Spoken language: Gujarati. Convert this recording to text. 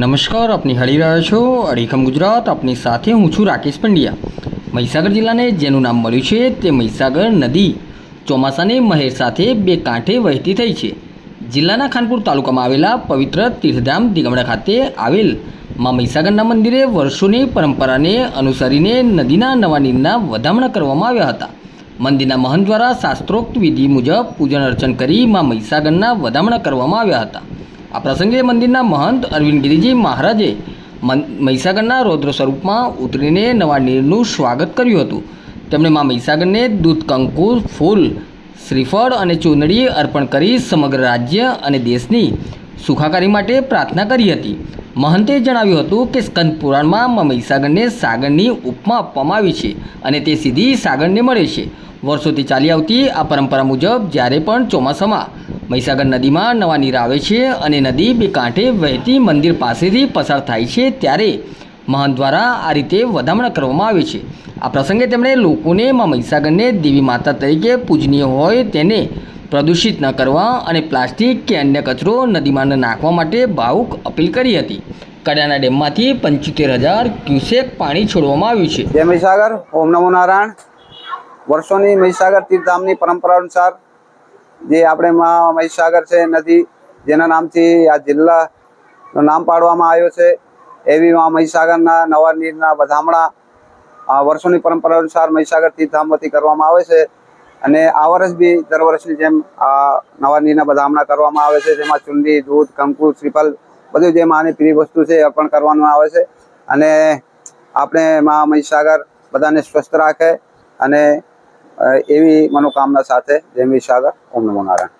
નમસ્કાર, આપની હળી રહ્યા છો, અડીખમ ગુજરાત, આપની સાથે હું છું રાકેશ પંડ્યા. મહીસાગર જિલ્લાને જેનું નામ મળ્યું છે તે મહીસાગર નદી. ચોમાસાની મહેર સાથે બે કાંઠે વહેતી થઈ છે. જિલ્લાના ખાનપુર તાલુકામાં આવેલા પવિત્ર તીર્થધામ દિગમડા ખાતે આવેલમાં મહીસાગરના મંદિરે વર્ષોની પરંપરાને અનુસરીને નદીના નવા નીરના વધામણા કરવામાં આવ્યા હતા. મંદિરના મહંત દ્વારા શાસ્ત્રોક્ત વિધિ મુજબ પૂજન અર્ચન કરી માં મહીસાગરના વધામણા કરવામાં આવ્યા હતા. આ પ્રસંગે મંદિરના મહંત અરવિંદ ગિરિજી મહારાજે મહીસાગરના રૌદ્ર સ્વરૂપમાં ઉતરીને નવા નીરનું સ્વાગત કર્યું હતું. તેમણે મા મહીસાગરને દૂધ કંકુ ફૂલ, શ્રીફળ અને ચૂંદડી અર્પણ કરી સમગ્ર રાજ્ય અને દેશની સુખાકારી માટે પ્રાર્થના કરી હતી. મહંતે જણાવ્યું હતું કે સ્કંદ પુરાણમાં મા મહીસાગરને સાગરની ઉપમા આપવામાં આવી છે અને તે સીધી સાગરને મળે છે. વર્ષોથી ચાલી આવતી આ પરંપરા મુજબ જ્યારે પણ ચોમાસામાં મહીસાગર નદીમાં નવા નીર આવે છે અને નદી બે કાંઠે વહેતી મંદિર પાસેથી પસાર થાય છે ત્યારે મહંત દ્વારા આ રીતે વધામણા કરવામાં આવે છે. આ પ્રસંગે તેમણે લોકોને મા મહીસાગરને દેવી માતા તરીકે પૂજનીય હોય તેને પ્રદૂષિત ન કરવા અને પ્લાસ્ટિક કે અન્ય કચરો નદીમાં ન નાખવા માટે ભાવુક અપીલ કરી હતી. કડાના ડેમમાંથી પંચોતેર હજાર ક્યુસેક પાણી છોડવામાં આવ્યું છે. જય મહીસાગર, ઓમ નમો નારાયણ. વર્ષોની મહીસાગર તીર્થધામની પરંપરા અનુસાર જે આપણે મહીસાગર છે, નદી, જેના નામથી આ જિલ્લાનું નામ પાડવામાં આવ્યો છે, એવી માં મહીસાગરના નવા નીરના વધામણા વર્ષોની પરંપરા અનુસાર મહીસાગર તીર્થધામ વતી કરવામાં આવે છે. અને આ વર્ષ બી દર વર્ષની જેમ આ નવા બધા હમણાં કરવામાં આવે છે, જેમાં ચુંડી દૂધ, કંકુ, શ્રીફળ બધું જે માની પ્રિય વસ્તુ છે એ અર્પણ કરવામાં આવે છે. અને આપણે મા મહીસાગર બધાને સ્વસ્થ રાખે અને એવી મનોકામના સાથે જય મહીસાગર, ઓમ નમો નારાયણ.